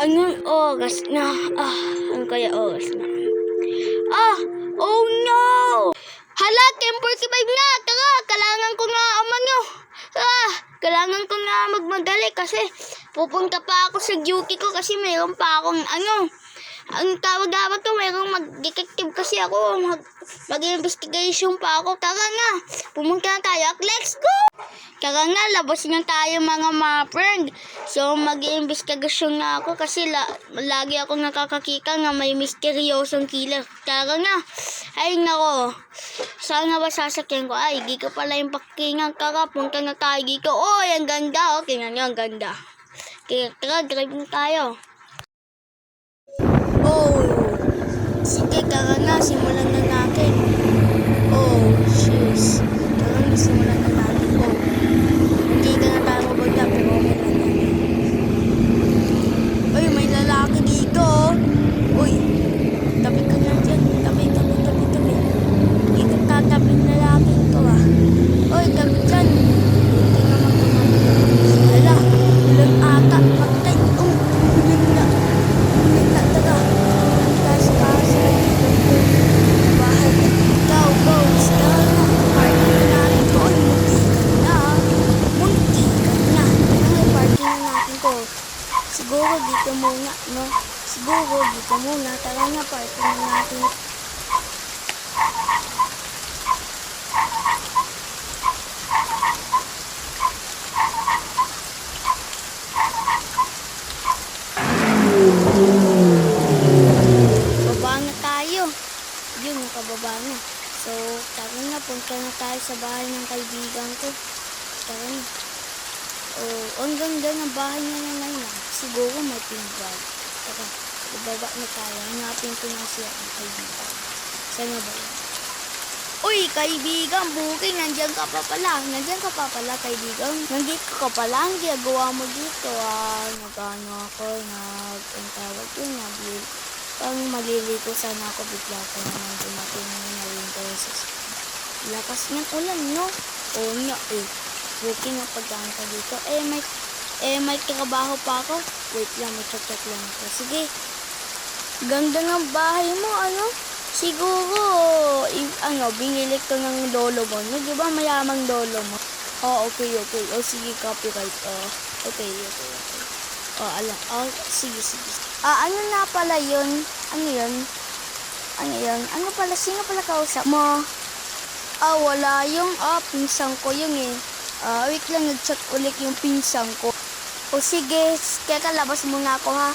Anong oras na? Ah, ano kaya oras na? Ah! Oh no! 10.45 na! Tara, kailangan ko nga umano. Ah, kailangan ko nga magmadali kasi pupunta pa ako sa duty ko kasi mayroon pa akong ano. Ang tawag dapat to, mayroong mag-detective kasi ako. Mag, mag-investigation pa ako. Tara nga, pumunta na tayo. Let's go! Tara nga, labas na tayo mga mga friend. So, mag-investigation nga ako kasi la, lagi ako nakakakita nga may misteryosong killer. Tara nga. Ay, nako. Saan nga ba sasakyan ko? Ay, di ka pala yung pakingan. Tara, punta na tayo dito. Oh, ang ganda. Oh, tingnan nyo, ang ganda. Kaya, tara, drive na tayo. Oh, sige, tara na. Simulan na natin. Oh, shoes. Tara na, simulan na natin. Oh. Hindi ka na tayo mabagda, pero okay lang yan. Uy, may lalaki dito. oh. Uy, tabi ka na dyan. Tabi, tabi, tabi, tabi. Hindi ka tatabi ng lalaki ito ah. Uy, tabi dyan. Hindi naman tumabi. Hala, ulan ata. Patay. Oh, ulan na. Ulan na, taga. Taas, taas. Bahay. Go, go. Tara na. Party na natin to. Uy, munti ka na. Munti ka na. Ay, party na natin to. Siguro dito muna, no? Siguro dito muna. Tara na, party na natin. Baba na tayo. Yun, nakababa na. So, tara na, punta na tayo sa bahay ng kaibigan ko. Tara na. Oh, ang ganda ng bahay niya na ngayon. Siguro may pinbag. Tara, ibaba na tayo. Hanapin ko na siya ang kaibigan. Saan na ba yan? Uy, kaibigan, booking, nandiyan ka pa pala. Nandiyan ka pa pala, kaibigan. Nandito ka pala, ang ginagawa mo dito. Ah, nagano ako, nag, ang tawag yun, nag, pang maliligo sana ako bigla ko naman dumating na winter sa Lakas ng ulan, no? Oo nga, eh. Booking ang pagkanta dito. Eh, may, eh, may trabaho pa ako. Wait lang, chat-chat lang ako. Sige. Ganda ng bahay mo, ano? Siguro, i- ano, binili ko ng lolo mo. No, di ba mayamang lolo mo? Oh, okay, okay. Oh, sige, copyright. Oh, okay, okay, okay. Oh, alam. Oh, sige, sige. Ah, ano na pala yun? Ano yun? Ano yun? Ano pala? Sino pala kausap mo? Ah, wala yung, ah, pinsang ko yun eh. Ah, wait lang, nag-check ulit yung pinsang ko. O sige, kaya labas muna ako ha.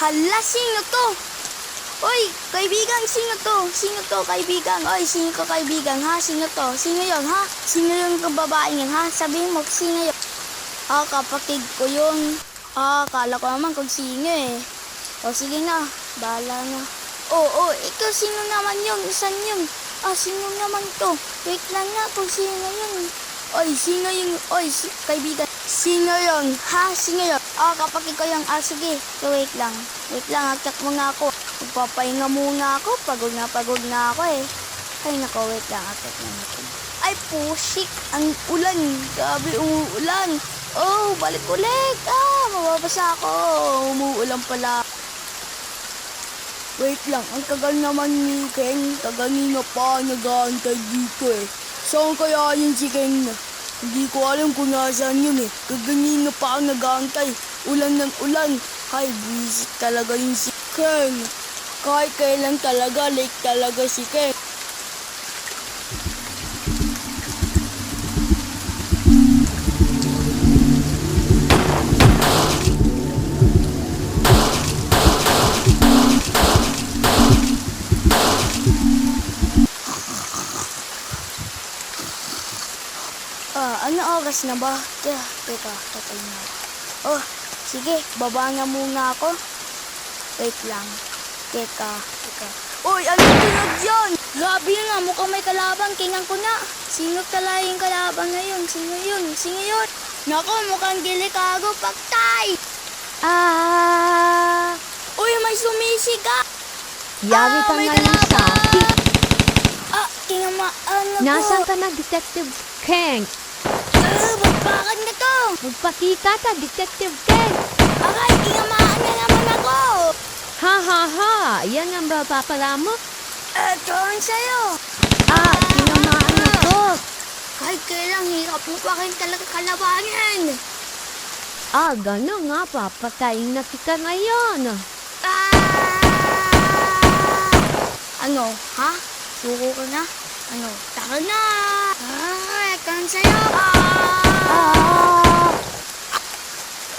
Hala, sino to? Oy, kaibigan, sino to? Sino to, kaibigan? Oy, sino ka, kaibigan, ha? Sino to? Sino yon ha? Sino yung babae yan, ha? Sabihin mo, sino yun? Ah, kapatid ko yun. Ah, kala ko naman kung sino eh. O, sige na. Bahala na. Oo, oh, ito, sino naman yun? Isan yun? Ah, sino naman to? Wait lang nga kung sino yun. Oy, sino yung... Oy, si, kaibigan. Sino yon? Ha? Sino yon? Ah, kapatid ko yung... Ah, sige. So, wait lang. Wait lang, agtak mo nga ako. Magpapahinga muna ako. Pagod na pagod na ako eh. Ay, nako, wait lang. Agtak na natin. Ay, pusik. Ang ulan. Grabe, umuulan. Oh, balik ulit. Ah, mababasa ako. Umuulan pala. Wait lang, ang tagal naman ni Ken. Kaganina pa nag-aantay dito eh. Saan kaya yun si Ken? Hindi ko alam kung nasaan yun eh. Kaganina pa ang nag-aantay. Ulan ng ulan. Hay, busy talaga yun si Ken. Kahit kailan talaga, late talaga si Ken. Ah, ano oras na ba? Teka, teka, tatay. Oh, sige, baba na muna ako. Wait lang. Teka, teka. Uy, ano tunog yun? Grabe yun nga, mukhang may kalaban. Kingan ko na. Sino tala yung kalaban na yun? Sino yun? Sino yun? Naku, mukhang delikado. Paktay! Ah, Uy, may sumisiga! yari Ah, ka may ngayon sa akin. Ah, kinama, ano Nasaan ka na, Detective Kang? Ah, magbakan na to! Magpakita ka, Detective Kang. Ha, yan ang mapapala mo? Eto ang sayo! Ah, tinamaan ako. Kahit kailang hirap mo pa rin talaga kalabanin! Ah, gano'n nga, papatayin na kita ngayon. Ah! Ano, ha? Suko ka na? Ano, taka na! Ah, eto ang sayo! Ah! Ah,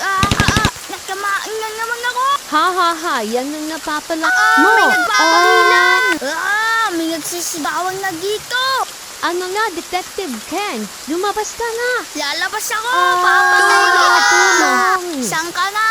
Ah, ah, ah, nakamaan na naman ako! Ha ha ha, yan ang napapala Ah, mo. may nagpapahilan! Ah, may nagsisigawan na dito! ano na, Detective Kang? Lumabas ka na. Lalabas ako! Ah, Papatay ka! Saan ka na?